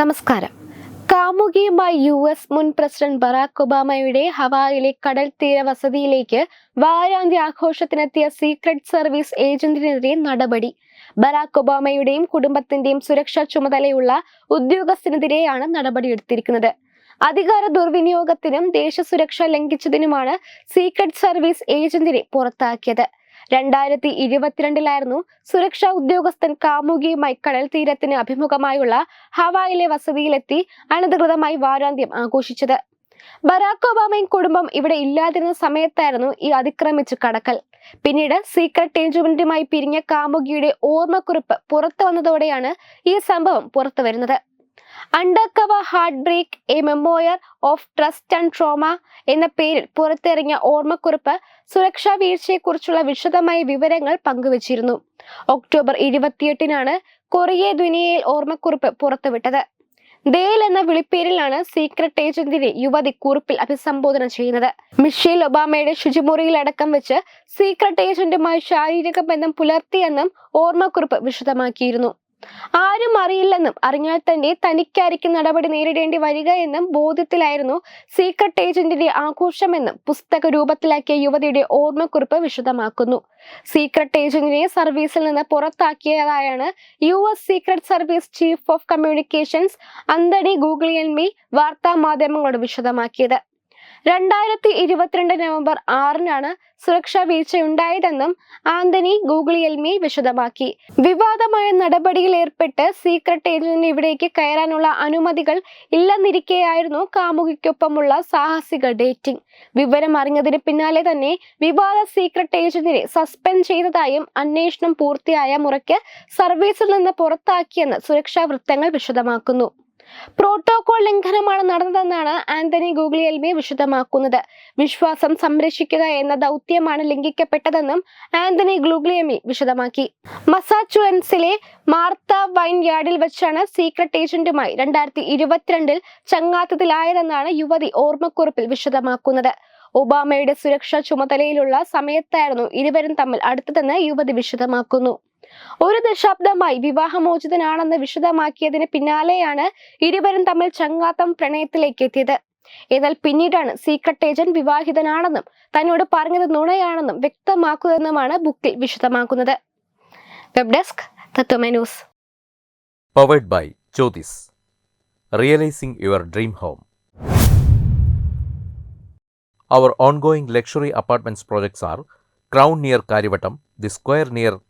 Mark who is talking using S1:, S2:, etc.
S1: നമസ്കാരം. കാമുകിയുമായി U S മുൻ പ്രസിഡന്റ് ബറാക് ഒബാമയുടെ ഹവായിലെ കടൽ തീര വസതിയിലേക്ക് വാരാന്ത്യ ആഘോഷത്തിനെത്തിയ സീക്രട്ട് സർവീസ് ഏജന്റിനെതിരെ നടപടി. ബറാക് ഒബാമയുടെയും കുടുംബത്തിന്റെയും സുരക്ഷാ ചുമതലയുള്ള ഉദ്യോഗസ്ഥനെതിരെയാണ് നടപടിയെടുത്തിരിക്കുന്നത് അധികാര ദുർവിനിയോഗത്തിനും ദേശസുരക്ഷ ലംഘിച്ചതിനുമാണ് സീക്രട്ട് സർവീസ് ഏജന്റിനെ പുറത്താക്കിയത്. രണ്ടായിരത്തി ഇരുപത്തിരണ്ടിലായിരുന്നു സുരക്ഷാ ഉദ്യോഗസ്ഥൻ കാമുകിയുമായി കടൽ തീരത്തിന് അഭിമുഖമായുള്ള ഹവായിലെ വസതിയിലെത്തി അനധികൃതമായി വാരാന്ത്യം ആഘോഷിച്ചത്. ബറാക് ഒബാമയും കുടുംബം ഇവിടെ ഇല്ലാതിരുന്ന സമയത്തായിരുന്നു ഈ അതിക്രമിച്ച് കടക്കൽ. പിന്നീട് സീക്രട്ട് ഏജന്റുമായി പിരിഞ്ഞ കാമുകിയുടെ ഓർമ്മക്കുറിപ്പ് പുറത്തു വന്നതോടെയാണ് ഈ സംഭവം പുറത്തു വരുന്നത് undercover heartbreak a memoir of trust and trauma എന്ന പേരിൽ പുറത്തിറങ്ങിയ ഓർമ്മക്കുറിപ്പ് സുരക്ഷാ വീഴ്ചയെക്കുറിച്ചുള്ള വിശദമായ വിവരങ്ങൾ പങ്കുവച്ചിരുന്നു. ഒക്ടോബർ ഇരുപത്തിയെട്ടിനാണ് കൊറിയ ദുനിയയിൽ ഓർമ്മക്കുറിപ്പ് പുറത്തുവിട്ടത്. ദേൽ എന്ന വിളിപ്പേരിലാണ് സീക്രട്ട് ഏജന്റിനെ യുവതി കുറിപ്പിൽ അഭിസംബോധന ചെയ്യുന്നത്. മിഷേൽ ഒബാമയുടെ ശുചിമുറിയിൽ അടക്കം വെച്ച് സീക്രട്ട് ഏജന്റുമായി ശാരീരിക ബന്ധം പുലർത്തിയെന്നും ഓർമ്മക്കുറിപ്പ് വിശദമാക്കിയിരുന്നു. ആരും അറിയില്ലെന്നും അറിഞ്ഞാൽ തന്നെ തനിക്കായിരിക്കും നടപടി നേരിടേണ്ടി വരിക എന്നും ബോധ്യത്തിലായിരുന്നു സീക്രട്ട് ഏജന്റിന്റെ ആഘോഷമെന്നും പുസ്തക രൂപത്തിലാക്കിയ യുവതിയുടെ ഓർമ്മക്കുറിപ്പ് വിശദമാക്കുന്നു. സീക്രട്ട് ഏജന്റിനെ സർവീസിൽ നിന്ന് പുറത്താക്കിയതായാണ് U S secret service chief of communications Anthony Guglielmi വാർത്താ മാധ്യമങ്ങളോട് വിശദമാക്കിയത്. രണ്ടായിരത്തി ഇരുപത്തിരണ്ട് നവംബർ ആറിനാണ് സുരക്ഷാ വീഴ്ചയുണ്ടായതെന്നും ആന്റണി ഗൂഗിളിയൽമി വിശദമാക്കി. വിവാദമായ നടപടിയിൽ ഏർപ്പെട്ട് സീക്രട്ട് ഏജന്റിന് ഇവിടേക്ക് കയറാനുള്ള അനുമതികൾ ഇല്ലെന്നിരിക്കെയായിരുന്നു കാമുകിക്കൊപ്പമുള്ള സാഹസിക ഡേറ്റിംഗ്. വിവരം അറിഞ്ഞതിന് പിന്നാലെ തന്നെ വിവാദ സീക്രട്ട് ഏജന്റിനെ സസ്പെൻഡ് ചെയ്തതായും അന്വേഷണം പൂർത്തിയായ മുറയ്ക്ക് സർവീസിൽ നിന്ന് പുറത്താക്കിയെന്ന് സുരക്ഷാ വൃത്തങ്ങൾ വിശദമാക്കുന്നു. പ്രോട്ടോകോൾ ലംഘനമാണ് നടന്നതെന്നാണ് ആന്റണി ഗൂഗ്ലിയൽമി വിശദമാക്കുന്നത്. വിശ്വാസം സംരക്ഷിക്കുക എന്ന ദൗത്യമാണ് ലംഘിക്കപ്പെട്ടതെന്നും ആന്റണി ഗ്ലൂഗ്ലിയമി വിശദമാക്കി. മസാച്ചുവൻസിലെ മാർത്ത വൈൻ യാർഡിൽ വെച്ചാണ് സീക്രട്ട് ഏജന്റുമായി രണ്ടായിരത്തി ഇരുപത്തിരണ്ടിൽ ചങ്ങാത്തത്തിലായതെന്നാണ് യുവതി ഓർമ്മക്കുറിപ്പിൽ വിശദമാക്കുന്നത്. ഒബാമയുടെ സുരക്ഷാ ചുമതലയിലുള്ള സമയത്തായിരുന്നു ഇരുവരും തമ്മിൽ അടുത്തതെന്ന് യുവതി വിശദമാക്കുന്നു. ഒരു ദശാബ്ദമായി വിവാഹമോചിതനാണെന്ന് വിശദമാക്കിയതിന് പിന്നാലെയാണ് ഇരുവരും തമ്മിൽ ചങ്ങാത്തം പ്രണയത്തിലേക്ക് എത്തിയത്. എന്നാൽ പിന്നീടാണ് സീക്രട്ട് ഏജന്റ് വിവാഹിതനാണെന്നും തന്നോട് പറഞ്ഞത് നുണയാണെന്നും വ്യക്തമാക്കുന്നതെന്നുമാണ് ബുക്കിൽ വിശദമാക്കുന്നത്. Web desk Tatwamayi news.
S2: Powered by Jyothis realising your dream home our ongoing luxury apartments projects are crown near Kariavattom the square luxury